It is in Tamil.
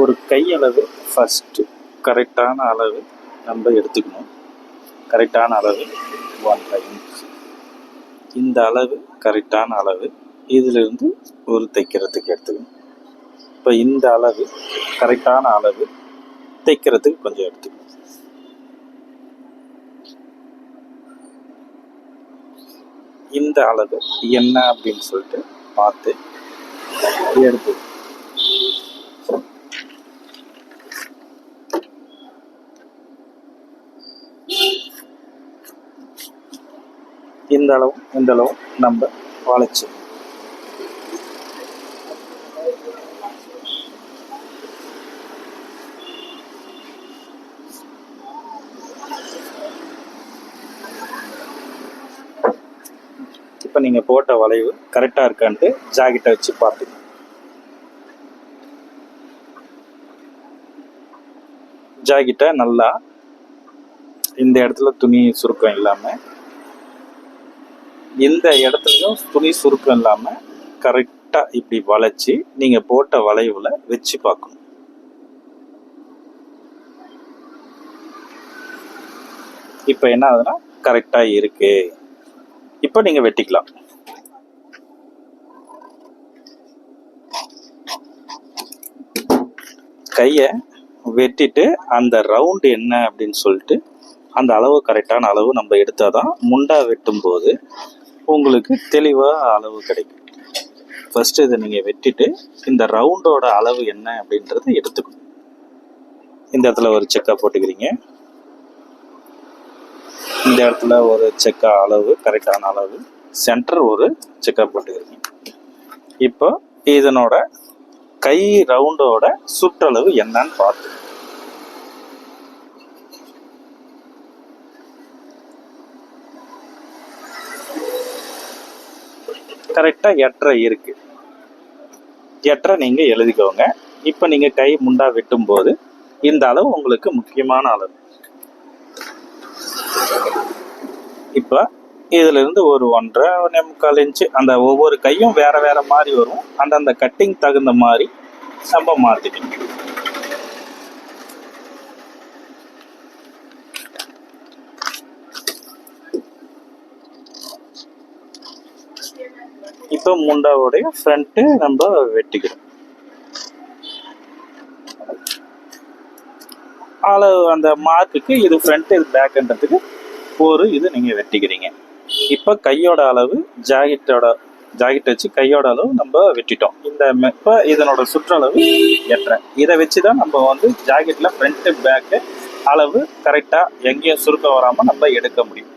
ஒரு கையளவு ஃபஸ்ட்டு கரெக்டான அளவு நம்ம எடுத்துக்கணும். கரெக்டான அளவு ஒன் இன்ச் இந்த அளவு கரெக்டான அளவு இதிலிருந்து ஒரு தைக்கிறதுக்கு எடுத்துக்கணும். இப்போ இந்த அளவு கரெக்டான அளவு தைக்கிறதுக்கு கொஞ்சம் எடுத்துக்கணும். இந்த அளவு என்ன அப்படின்னு சொல்லிட்டு பார்த்து எடுத்து இந்த அளவு இந்த நம்ம வளைச்சு. இப்போ நீங்கள் போட்ட வளைவு கரெக்டாக இருக்கான்ட்டு ஜாக்கெட்டை வச்சு பார்த்துக்கணும். ஜாக்கெட்டை நல்லா இந்த இடத்துல துணி சுருக்கம் இல்லாமல் இந்த இடத்துலையும் துணி சுருக்கம் இல்லாமல் கரெக்டாக இப்படி வளைச்சி நீங்கள் போட்ட வளைவில் வச்சு பார்க்கணும். இப்போ என்ன ஆகுதுன்னா கரெக்டாக இருக்கு. இப்போ நீங்கள் வெட்டிக்கலாம். கையை வெட்டிட்டு அந்த ரவுண்டு என்ன அப்படின்னு சொல்லிட்டு அந்த அளவு கரெக்டான அளவு நம்ம எடுத்தால் தான் முண்டா வெட்டும் போது உங்களுக்கு தெளிவாக அளவு கிடைக்கும். ஃபஸ்ட்டு இதை நீங்கள் வெட்டிட்டு இந்த ரவுண்டோட அளவு என்ன அப்படின்றத எடுத்துக்கணும். இந்த இடத்துல ஒரு செக்கா போட்டுக்கிறீங்க. இந்த இடத்துல ஒரு செக்கா அளவு கரெக்டான அளவு. சென்டர் ஒரு செக்கா போட்டுக்கிறீங்க. இப்போ இதனோட கை ரவுண்டோட சுற்றளவு என்னன்னு பார்த்து கரெக்டாக எட்டரை இருக்குது எட்டரை நீங்கள் எழுதிக்கோங்க. இப்போ நீங்கள் கை முண்டா வெட்டும்போது இந்த அளவு உங்களுக்கு முக்கியமான அளவு. இப்போ இதிலிருந்து ஒரு ஒன்றரை ஒன்றே முக்கால் இன்ச்சு அந்த ஒவ்வொரு கையும் வேறு வேறு மாதிரி வரும். அந்தந்த கட்டிங் தகுந்த மாதிரி நம்ம மாற்றிக்கணும் இப்போ முண்டாவுடைய ஃப்ரண்ட்டு நம்ம வெட்டிக்கிறோம். அளவு அந்த மார்க்குக்கு இது ஃப்ரண்ட் இது பேக்குன்றதுக்கு ஒரு இது நீங்கள் வெட்டிக்கிறீங்க. இப்போ கையோட அளவு ஜாக்கெட்டோட ஜாக்கெட் வச்சு கையோட அளவு நம்ம வெட்டிட்டோம். இந்த இப்போ இதனோட சுற்றளவு எட்டரை. இதை வச்சு தான் நம்ம வந்து ஜாக்கெட்டில் ஃப்ரண்ட்டு பேக்கு அளவு கரெக்டாக எங்கேயும் சுருக்கம் வராமல் நம்ம எடுக்க முடியும்.